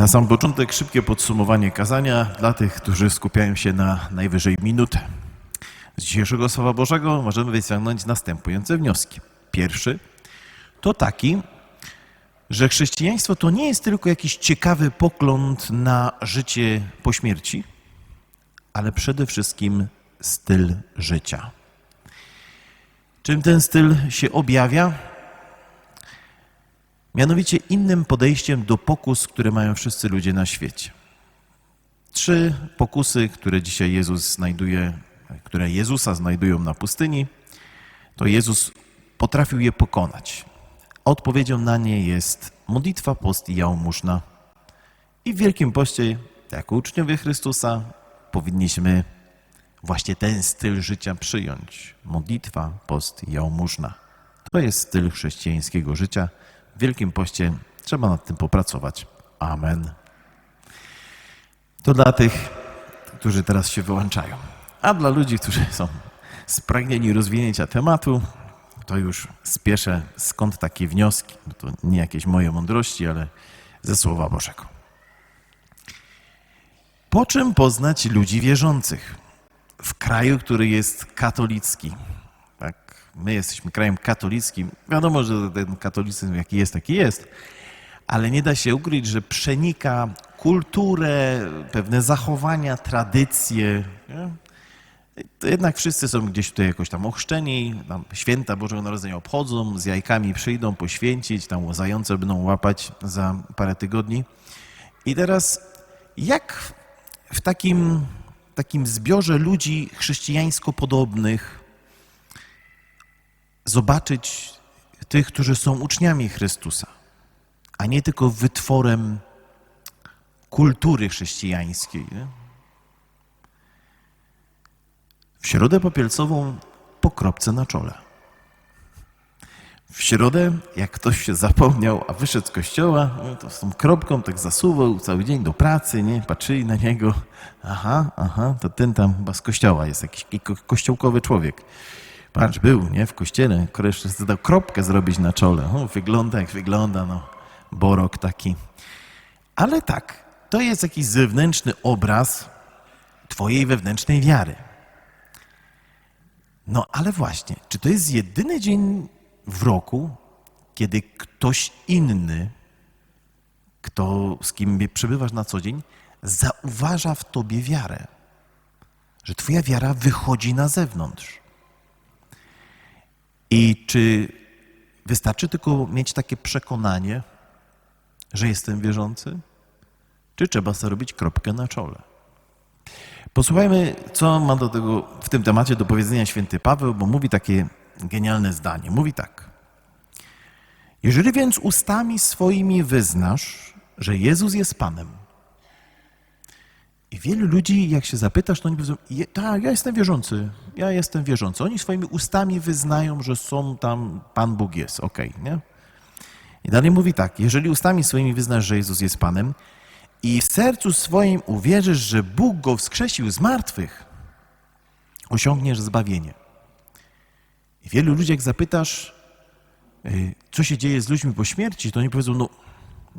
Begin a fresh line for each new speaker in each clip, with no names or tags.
Na sam początek szybkie podsumowanie kazania dla tych, którzy skupiają się na najwyżej minutę. Z dzisiejszego Słowa Bożego możemy wyciągnąć następujące wnioski. Pierwszy to taki, że chrześcijaństwo to nie jest tylko jakiś ciekawy pogląd na życie po śmierci, ale przede wszystkim styl życia. Czym ten styl się objawia? Mianowicie innym podejściem do pokus, które mają wszyscy ludzie na świecie. Trzy pokusy, które dzisiaj Jezus znajduje, które Jezusa znajdują na pustyni, to Jezus potrafił je pokonać. Odpowiedzią na nie jest modlitwa, post i jałmużna. I w Wielkim Poście, jako uczniowie Chrystusa, powinniśmy właśnie ten styl życia przyjąć. Modlitwa, post i jałmużna. To jest styl chrześcijańskiego życia. W Wielkim Poście trzeba nad tym popracować. Amen. To dla tych, którzy teraz się wyłączają. A dla ludzi, którzy są spragnieni rozwinięcia tematu, to już spieszę, skąd takie wnioski. No to nie jakieś moje mądrości, ale ze Słowa Bożego. Po czym poznać ludzi wierzących w kraju, który jest katolicki? Tak, my jesteśmy krajem katolickim. Wiadomo, że ten katolicyzm jaki jest, taki jest, ale nie da się ukryć, że przenika kulturę, pewne zachowania, tradycje. Nie? To jednak wszyscy są gdzieś tutaj jakoś tam ochrzczeni, tam święta Bożego Narodzenia obchodzą, z jajkami przyjdą poświęcić, tam zające będą łapać za parę tygodni. I teraz jak w takim, takim zbiorze ludzi chrześcijańsko podobnych zobaczyć tych, którzy są uczniami Chrystusa, a nie tylko wytworem kultury chrześcijańskiej. W środę popielcową po kropce na czole. W środę, jak ktoś się zapomniał, a wyszedł z kościoła, no to z tą kropką tak zasuwał cały dzień do pracy, nie? Patrzyli na niego. Aha, aha, to ten tam chyba z kościoła jest jakiś ko kościołkowy człowiek. Patrz, był, nie? W kościele. Koleś dał kropkę zrobić na czole. O, wygląda jak wygląda, no. Borok taki. Ale tak, to jest jakiś zewnętrzny obraz twojej wewnętrznej wiary. No ale właśnie, czy to jest jedyny dzień w roku, kiedy ktoś inny, kto, z kim przebywasz na co dzień, zauważa w tobie wiarę? Że twoja wiara wychodzi na zewnątrz. I czy wystarczy tylko mieć takie przekonanie, że jestem wierzący? Czy trzeba sobie robić kropkę na czole? Posłuchajmy, co ma do tego w tym temacie do powiedzenia święty Paweł, bo mówi takie genialne zdanie. Mówi tak. Jeżeli więc ustami swoimi wyznasz, że Jezus jest Panem, i wielu ludzi, jak się zapytasz, to oni powiedzą, tak, ja jestem wierzący, ja jestem wierzący. Oni swoimi ustami wyznają, że są tam, Pan Bóg jest, okej, okay, nie? I dalej mówi tak, jeżeli ustami swoimi wyznasz, że Jezus jest Panem i w sercu swoim uwierzysz, że Bóg go wskrzesił z martwych, osiągniesz zbawienie. I wielu ludzi, jak zapytasz, co się dzieje z ludźmi po śmierci, to oni powiedzą, no,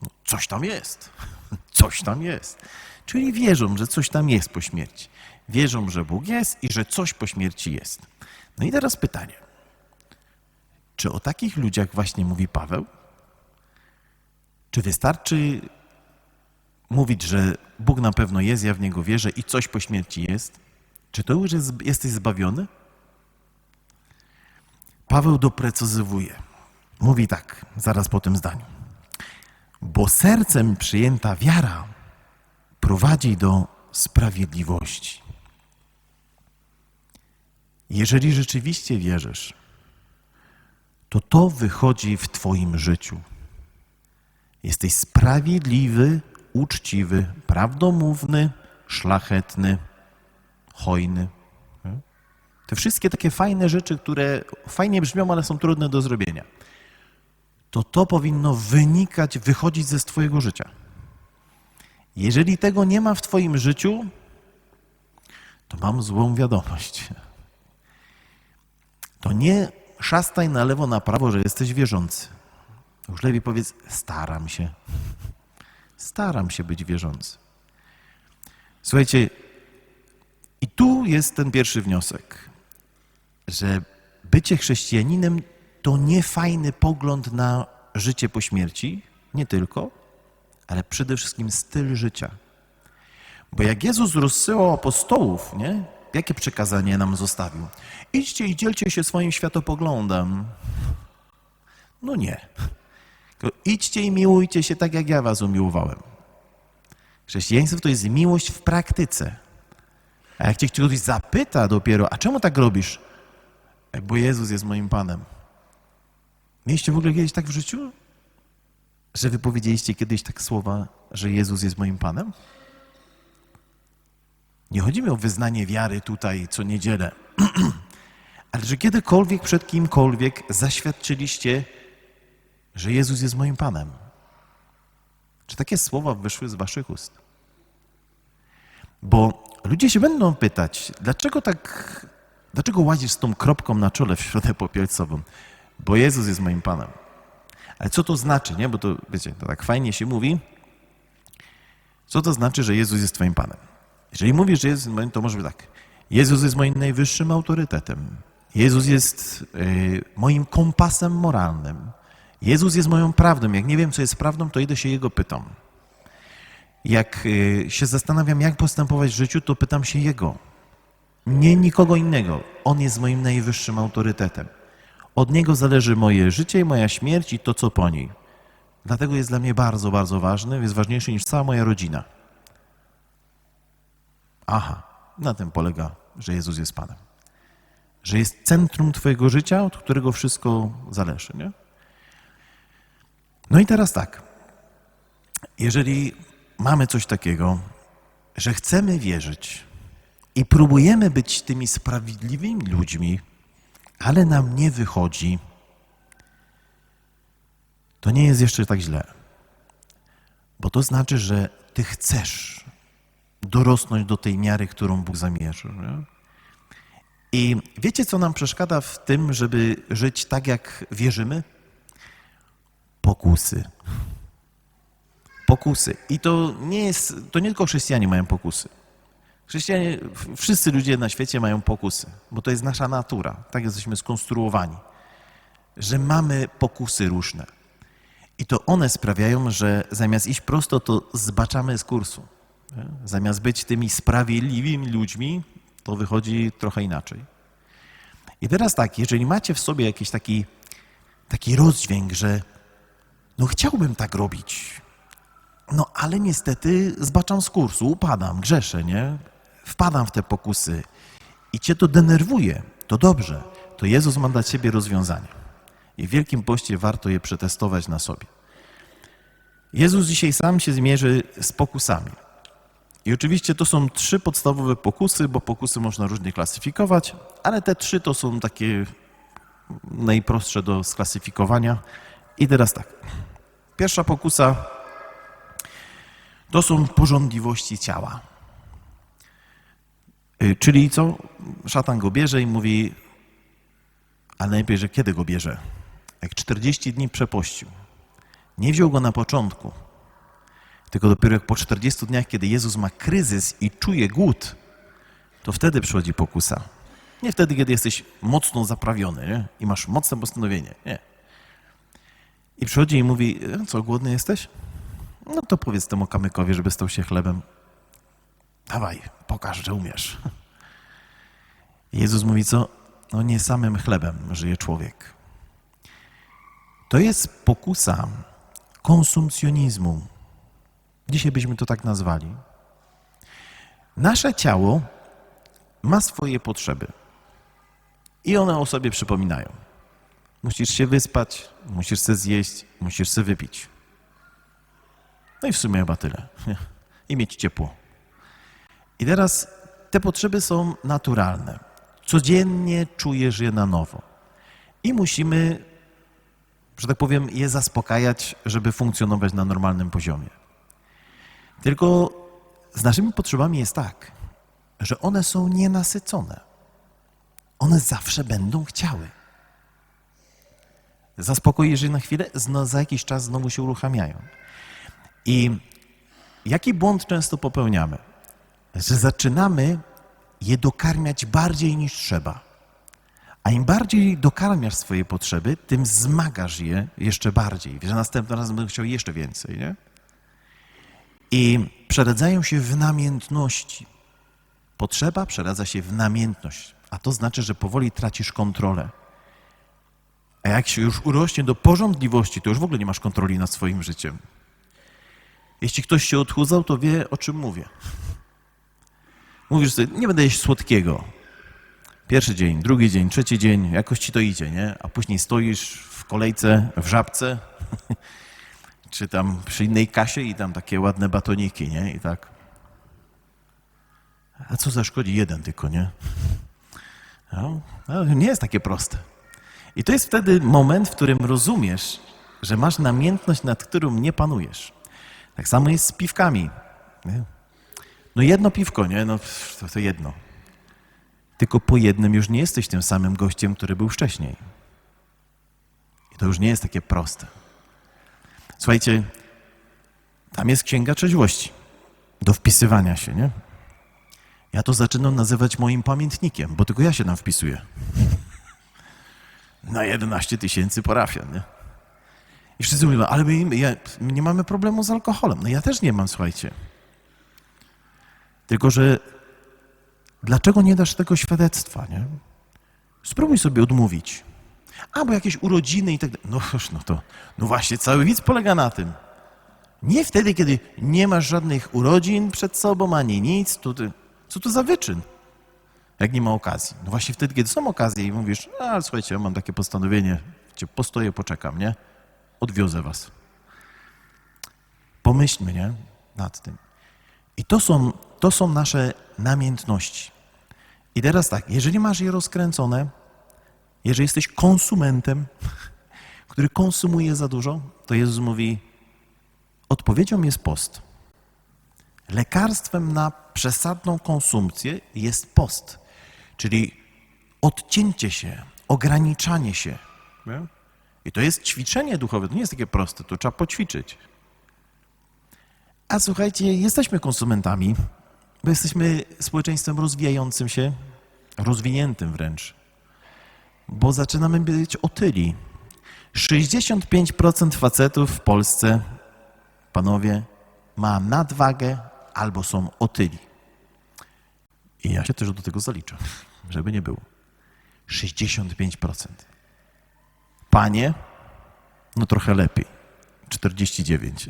no coś tam jest, coś tam jest. Czyli wierzą, że coś tam jest po śmierci. Wierzą, że Bóg jest i że coś po śmierci jest. No i teraz pytanie. Czy o takich ludziach właśnie mówi Paweł? Czy wystarczy mówić, że Bóg na pewno jest, ja w Niego wierzę i coś po śmierci jest? Czy to już jest, jesteś zbawiony? Paweł doprecyzowuje. Mówi tak, zaraz po tym zdaniu. Bo sercem przyjęta wiara prowadzi do sprawiedliwości. Jeżeli rzeczywiście wierzysz, to to wychodzi w Twoim życiu. Jesteś sprawiedliwy, uczciwy, prawdomówny, szlachetny, hojny. Te wszystkie takie fajne rzeczy, które fajnie brzmią, ale są trudne do zrobienia. To to powinno wynikać, wychodzić ze Twojego życia. Jeżeli tego nie ma w Twoim życiu, to mam złą wiadomość. To nie szastaj na lewo, na prawo, że jesteś wierzący. Już lepiej powiedz, staram się. Staram się być wierzący. Słuchajcie, i tu jest ten pierwszy wniosek, że bycie chrześcijaninem to nie fajny pogląd na życie po śmierci, nie tylko, ale przede wszystkim styl życia. Bo jak Jezus rozsyłał apostołów, nie? Jakie przekazanie nam zostawił? Idźcie i dzielcie się swoim światopoglądem. No nie. Idźcie i miłujcie się tak, jak ja was umiłowałem. Chrześcijaństwo to jest miłość w praktyce. A jak cię ktoś zapyta dopiero, a czemu tak robisz? Bo Jezus jest moim Panem. Mieliście w ogóle kiedyś tak w życiu? Że wypowiedzieliście kiedyś tak słowa, że Jezus jest moim Panem? Nie chodzi mi o wyznanie wiary tutaj co niedzielę, ale że kiedykolwiek przed kimkolwiek zaświadczyliście, że Jezus jest moim Panem. Czy takie słowa wyszły z waszych ust? Bo ludzie się będą pytać, dlaczego tak, dlaczego łazisz z tą kropką na czole w środę popielcową? Bo Jezus jest moim Panem. Ale co to znaczy, nie? Bo to, wiecie, to tak fajnie się mówi. Co to znaczy, że Jezus jest twoim Panem? Jeżeli mówisz, że Jezus jest moim, to może być tak. Jezus jest moim najwyższym autorytetem. Jezus jest y, moim kompasem moralnym. Jezus jest moją prawdą. Jak nie wiem, co jest prawdą, to idę się Jego pytam. Jak y, się zastanawiam, jak postępować w życiu, to pytam się Jego. Nie nikogo innego. On jest moim najwyższym autorytetem. Od Niego zależy moje życie i moja śmierć i to, co po niej. Dlatego jest dla mnie bardzo, bardzo ważny, jest ważniejszy niż cała moja rodzina. Aha, na tym polega, że Jezus jest Panem. Że jest centrum Twojego życia, od którego wszystko zależy. Nie? No i teraz tak. Jeżeli mamy coś takiego, że chcemy wierzyć i próbujemy być tymi sprawiedliwymi ludźmi, ale nam nie wychodzi, to nie jest jeszcze tak źle. Bo to znaczy, że Ty chcesz dorosnąć do tej miary, którą Bóg zamierzył. I wiecie, co nam przeszkadza w tym, żeby żyć tak, jak wierzymy? Pokusy. Pokusy. I to nie jest, to nie tylko chrześcijanie mają pokusy. Chrześcijanie, wszyscy ludzie na świecie mają pokusy, bo to jest nasza natura. Tak jesteśmy skonstruowani, że mamy pokusy różne. I to one sprawiają, że zamiast iść prosto, to zbaczamy z kursu. Zamiast być tymi sprawiedliwymi ludźmi, to wychodzi trochę inaczej. I teraz tak, jeżeli macie w sobie jakiś taki, taki rozdźwięk, że no chciałbym tak robić, no ale niestety zbaczam z kursu, upadam, grzeszę, nie? Wpadam w te pokusy i cię to denerwuje, to dobrze, to Jezus ma dla ciebie rozwiązanie. I w Wielkim Poście warto je przetestować na sobie. Jezus dzisiaj sam się zmierzy z pokusami. I oczywiście to są trzy podstawowe pokusy, bo pokusy można różnie klasyfikować, ale te trzy to są takie najprostsze do sklasyfikowania. I teraz tak. Pierwsza pokusa to są porządliwości ciała. Y, Czyli co? Szatan go bierze i mówi, ale najlepiej, że kiedy go bierze? Jak 40 dni przepościł. Nie wziął go na początku, tylko dopiero jak po 40 dniach, kiedy Jezus ma kryzys i czuje głód, to wtedy przychodzi pokusa. Nie wtedy, kiedy jesteś mocno zaprawiony nie? i masz mocne postanowienie. Nie. I przychodzi i mówi, "E, co, głodny jesteś? No to powiedz temu kamykowi, żeby stał się chlebem. Dawaj, pokaż, że umiesz. Jezus mówi, co? No nie samym chlebem żyje człowiek. To jest pokusa konsumpcjonizmu. Dzisiaj byśmy to tak nazwali. Nasze ciało ma swoje potrzeby i one o sobie przypominają. Musisz się wyspać, musisz sobie zjeść, musisz sobie wypić. No i w sumie chyba tyle. I mieć ciepło. I teraz te potrzeby są naturalne. Codziennie czujesz je na nowo. I musimy, że tak powiem, je zaspokajać, żeby funkcjonować na normalnym poziomie. Tylko z naszymi potrzebami jest tak, że one są nienasycone. One zawsze będą chciały. Zaspokoisz je na chwilę, za jakiś czas znowu się uruchamiają. I jaki błąd często popełniamy? Że zaczynamy je dokarmiać bardziej niż trzeba. A im bardziej dokarmiasz swoje potrzeby, tym zmagasz je jeszcze bardziej. Że następnym razem będę chciał jeszcze więcej, nie? I przeradzają się w namiętności. Potrzeba przeradza się w namiętność, a to znaczy, że powoli tracisz kontrolę. A jak się już urośnie do porządliwości, to już w ogóle nie masz kontroli nad swoim życiem. Jeśli ktoś się odchudzał, to wie, o czym mówię. Mówisz sobie, nie będę jeść słodkiego. Pierwszy dzień, drugi dzień, trzeci dzień, jakoś ci to idzie, nie? A później stoisz w kolejce, w żabce, czy tam przy innej kasie i tam takie ładne batoniki, nie? I tak. A co zaszkodzi? Jeden tylko, nie? No, no, nie jest takie proste. I to jest wtedy moment, w którym rozumiesz, że masz namiętność, nad którą nie panujesz. Tak samo jest z piwkami. Nie? No jedno piwko, nie? No to, to jedno. Tylko po jednym już nie jesteś tym samym gościem, który był wcześniej. I to już nie jest takie proste. Słuchajcie, tam jest księga trzeźwości do wpisywania się, nie? Ja to zaczynam nazywać moim pamiętnikiem, bo tylko ja się tam wpisuję. Na 11 tysięcy parafian, nie? I wszyscy mówią, ale my, my nie mamy problemu z alkoholem. No ja też nie mam, słuchajcie. Tylko, że dlaczego nie dasz tego świadectwa, nie? Spróbuj sobie odmówić. A, bo jakieś urodziny i tak dalej. No, no to, no właśnie, cały widz polega na tym. Nie wtedy, kiedy nie masz żadnych urodzin przed sobą, ani nic, to ty, co to za wyczyn? Jak nie ma okazji. No właśnie wtedy, kiedy są okazje i mówisz, ale słuchajcie, ja mam takie postanowienie, cię postoję, poczekam, nie? Odwiozę was. Pomyślmy, nie? Nad tym. I to są, to są nasze namiętności. I teraz tak, jeżeli masz je rozkręcone, jeżeli jesteś konsumentem, który konsumuje za dużo, to Jezus mówi, odpowiedzią jest post. Lekarstwem na przesadną konsumpcję jest post, czyli odcięcie się, ograniczanie się. I to jest ćwiczenie duchowe, to nie jest takie proste, to trzeba poćwiczyć. A słuchajcie, jesteśmy konsumentami, bo jesteśmy społeczeństwem rozwijającym się, rozwiniętym wręcz, bo zaczynamy być otyli. 65% facetów w Polsce, panowie, ma nadwagę albo są otyli. I ja się też do tego zaliczam, żeby nie było. 65%. Panie, no trochę lepiej. 49.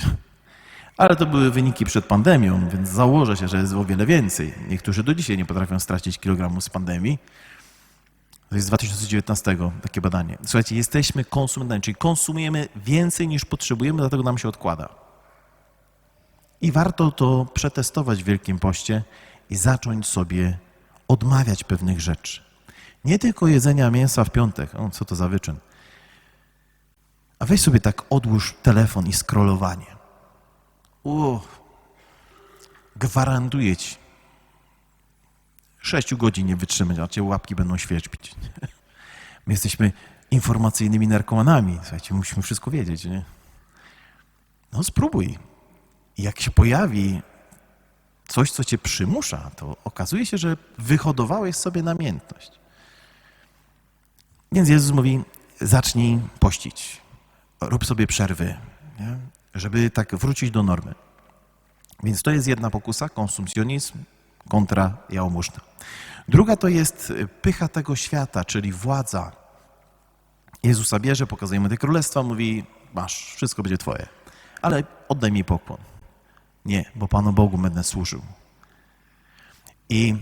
Ale to były wyniki przed pandemią, więc założę się, że jest o wiele więcej. Niektórzy do dzisiaj nie potrafią stracić kilogramu z pandemii. To jest z 2019 takie badanie. Słuchajcie, jesteśmy konsumentami, czyli konsumujemy więcej niż potrzebujemy, dlatego nam się odkłada. I warto to przetestować w Wielkim Poście i zacząć sobie odmawiać pewnych rzeczy. Nie tylko jedzenia mięsa w piątek, o, co to za wyczyn. A weź sobie tak odłóż telefon i scrollowanie. Uff, gwarantuję ci. Sześciu godzin nie wytrzymać, a cię łapki będą świeczbić. My jesteśmy informacyjnymi narkomanami. Słuchajcie, musimy wszystko wiedzieć, nie? No spróbuj. Jak się pojawi coś, co cię przymusza, to okazuje się, że wyhodowałeś sobie namiętność. Więc Jezus mówi, zacznij pościć. Rób sobie przerwy, nie? Żeby tak wrócić do normy. Więc to jest jedna pokusa, konsumpcjonizm kontra jałmużna. Druga to jest pycha tego świata, czyli władza. Jezusa bierze, pokazuje mu te królestwa, mówi, masz, wszystko będzie twoje, ale oddaj mi pokłon. Nie, bo Panu Bogu będę służył. I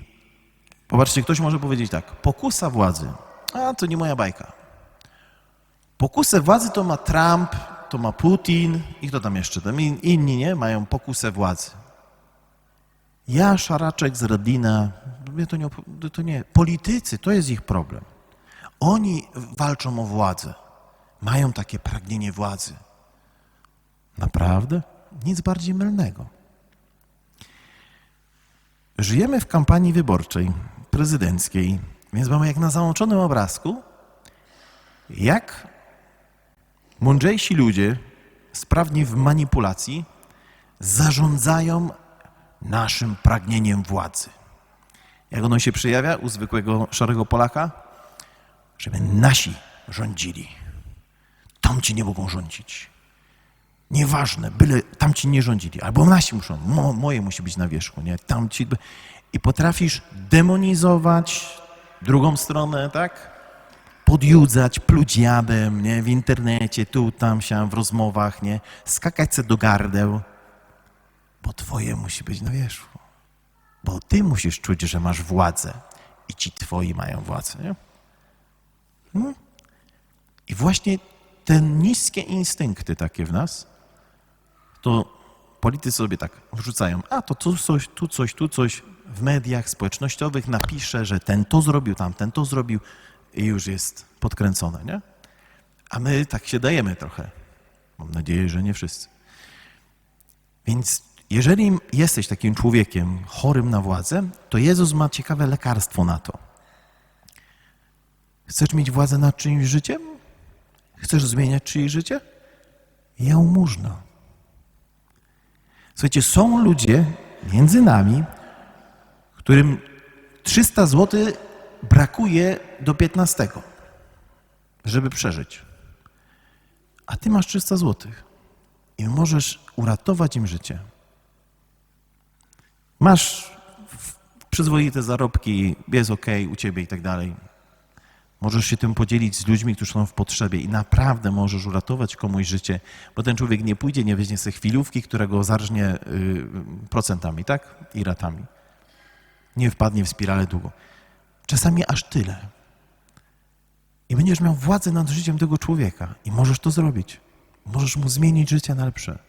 popatrzcie, ktoś może powiedzieć tak, pokusa władzy, a to nie moja bajka. Pokusę władzy to ma Trump, to ma Putin i kto tam jeszcze? Tam inni, nie? Mają pokusę władzy. Ja, Szaraczek z Radlina, mnie to nie, to nie. Politycy, to jest ich problem. Oni walczą o władzę. Mają takie pragnienie władzy. Naprawdę? Nic bardziej mylnego. Żyjemy w kampanii wyborczej, prezydenckiej, więc mamy jak na załączonym obrazku, jak mądrzejsi ludzie, sprawni w manipulacji, zarządzają naszym pragnieniem władzy. Jak ono się przejawia u zwykłego szarego Polaka? Żeby nasi rządzili. Tamci nie mogą rządzić. Nieważne, byle tamci nie rządzili, albo nasi muszą, mo, moje musi być na wierzchu, nie? Tamci. I potrafisz demonizować drugą stronę, tak? Podjudzać, pluć jadem, nie? W internecie, tu, tam, siam, w rozmowach, nie? Skakać se do gardeł, bo twoje musi być na wierzchu. Bo ty musisz czuć, że masz władzę i ci twoi mają władzę, nie? Hmm? I właśnie te niskie instynkty takie w nas, to politycy sobie tak wrzucają, a to tu coś, tu coś, tu coś w mediach społecznościowych napisze, że ten to zrobił, tamten to zrobił i już jest podkręcone, nie? A my tak się dajemy trochę. Mam nadzieję, że nie wszyscy. Więc jeżeli jesteś takim człowiekiem chorym na władzę, to Jezus ma ciekawe lekarstwo na to. Chcesz mieć władzę nad czyimś życiem? Chcesz zmieniać czyjeś życie? Jałmużna. Słuchajcie, są ludzie między nami, którym 300 zł brakuje do 15, żeby przeżyć. A ty masz 300 zł i możesz uratować im życie. Masz przyzwoite zarobki, jest ok u ciebie i tak dalej. Możesz się tym podzielić z ludźmi, którzy są w potrzebie i naprawdę możesz uratować komuś życie, bo ten człowiek nie pójdzie, nie weźmie sobie chwilówki, która go zarżnie y, procentami, tak? I ratami. Nie wpadnie w spiralę długo. Czasami aż tyle. I będziesz miał władzę nad życiem tego człowieka i możesz to zrobić. Możesz mu zmienić życie na lepsze.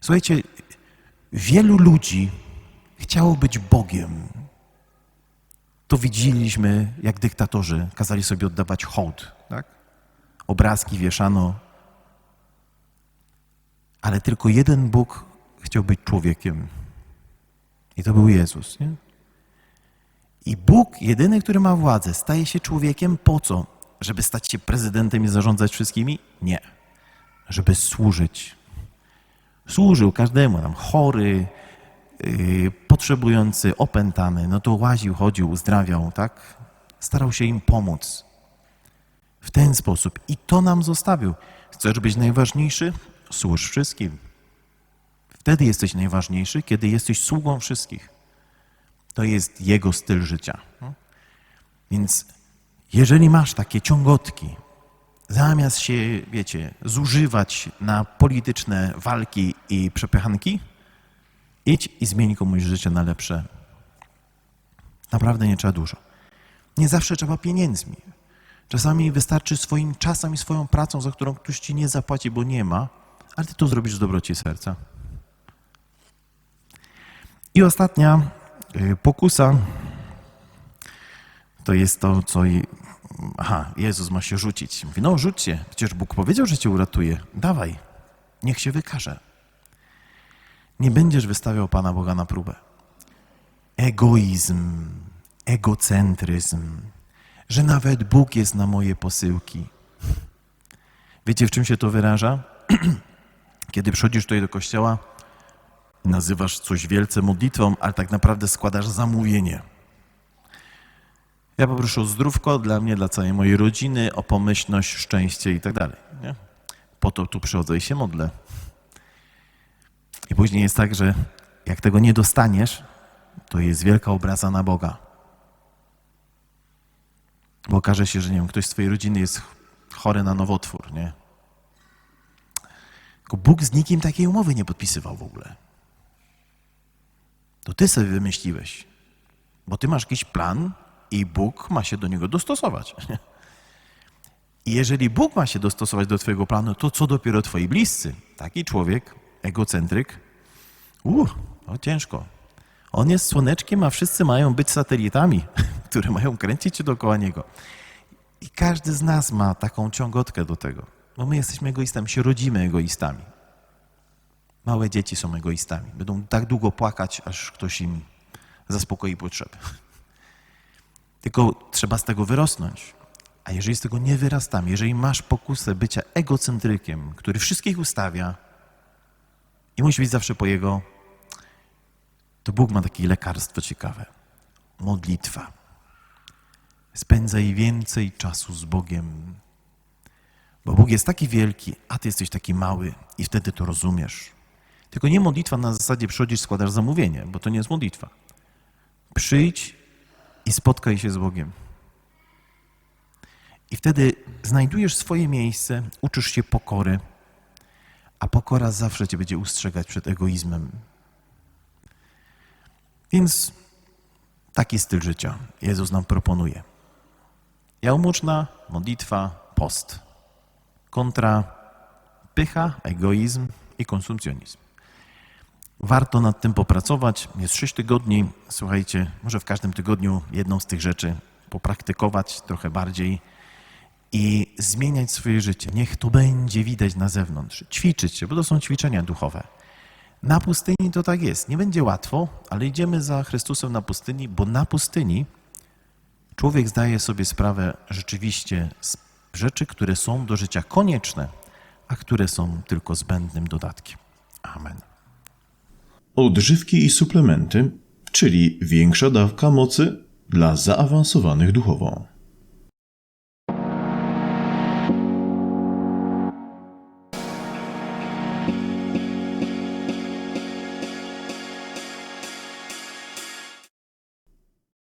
Słuchajcie, wielu ludzi chciało być Bogiem. To widzieliśmy, jak dyktatorzy kazali sobie oddawać hołd. Tak? Obrazki wieszano. Ale tylko jeden Bóg chciał być człowiekiem. I to był Jezus. Nie? I Bóg, jedyny, który ma władzę, staje się człowiekiem po co? Żeby stać się prezydentem i zarządzać wszystkimi? Nie. Żeby służyć. Służył każdemu, tam chory, yy, potrzebujący, opętany, no to łaził, chodził, uzdrawiał, tak? Starał się im pomóc. W ten sposób. I to nam zostawił. Chcesz być najważniejszy? Służ wszystkim. Wtedy jesteś najważniejszy, kiedy jesteś sługą wszystkich. To jest jego styl życia. Więc jeżeli masz takie ciągotki, zamiast się, wiecie, zużywać na polityczne walki i przepychanki, idź i zmień komuś życie na lepsze. Naprawdę nie trzeba dużo. Nie zawsze trzeba pieniędzmi. Czasami wystarczy swoim czasem i swoją pracą, za którą ktoś ci nie zapłaci, bo nie ma, ale ty to zrobisz z dobroci serca. I ostatnia pokusa to jest to, co. Aha, Jezus ma się rzucić. Mówi, no rzuć się, przecież Bóg powiedział, że cię uratuje. Dawaj, niech się wykaże. Nie będziesz wystawiał Pana Boga na próbę. Egoizm, egocentryzm, że nawet Bóg jest na moje posyłki. Wiecie, w czym się to wyraża? Kiedy przychodzisz tutaj do kościoła, nazywasz coś wielce modlitwą, ale tak naprawdę składasz zamówienie. Ja poproszę o zdrówko dla mnie, dla całej mojej rodziny, o pomyślność, szczęście i tak dalej. Po to tu przychodzę i się modlę. I później jest tak, że jak tego nie dostaniesz, to jest wielka obraza na Boga. Bo okaże się, że nie wiem, ktoś z twojej rodziny jest chory na nowotwór, nie? Bóg z nikim takiej umowy nie podpisywał w ogóle. To ty sobie wymyśliłeś. Bo ty masz jakiś plan i Bóg ma się do niego dostosować. I jeżeli Bóg ma się dostosować do twojego planu, to co dopiero twoi bliscy? Taki człowiek, egocentryk, uuu, no ciężko. On jest słoneczkiem, a wszyscy mają być satelitami, które mają kręcić się dookoła niego. I każdy z nas ma taką ciągotkę do tego. Bo my jesteśmy egoistami, się rodzimy egoistami. Małe dzieci są egoistami. Będą tak długo płakać, aż ktoś im zaspokoi potrzeby. Tylko trzeba z tego wyrosnąć. A jeżeli z tego nie wyrastamy, jeżeli masz pokusę bycia egocentrykiem, który wszystkich ustawia I musi być zawsze po jego. To Bóg ma takie lekarstwo ciekawe. Modlitwa. Spędzaj więcej czasu z Bogiem. Bo Bóg jest taki wielki, a ty jesteś taki mały i wtedy to rozumiesz. Tylko nie modlitwa na zasadzie przychodzisz, składasz zamówienie, bo to nie jest modlitwa. Przyjdź i spotkaj się z Bogiem. I wtedy znajdujesz swoje miejsce, uczysz się pokory, a pokora zawsze cię będzie ustrzegać przed egoizmem. Więc taki styl życia Jezus nam proponuje. Jałmuczna, modlitwa, post. Kontra pycha, egoizm i konsumpcjonizm. Warto nad tym popracować. Jest sześć tygodni. Słuchajcie, może w każdym tygodniu jedną z tych rzeczy popraktykować trochę bardziej i zmieniać swoje życie. Niech to będzie widać na zewnątrz. Ćwiczyć się, bo to są ćwiczenia duchowe. Na pustyni to tak jest. Nie będzie łatwo, ale idziemy za Chrystusem na pustyni, bo na pustyni człowiek zdaje sobie sprawę rzeczywiście z rzeczy, które są do życia konieczne, a które są tylko zbędnym dodatkiem. Amen.
Odżywki i suplementy, czyli większa dawka mocy dla zaawansowanych duchowo.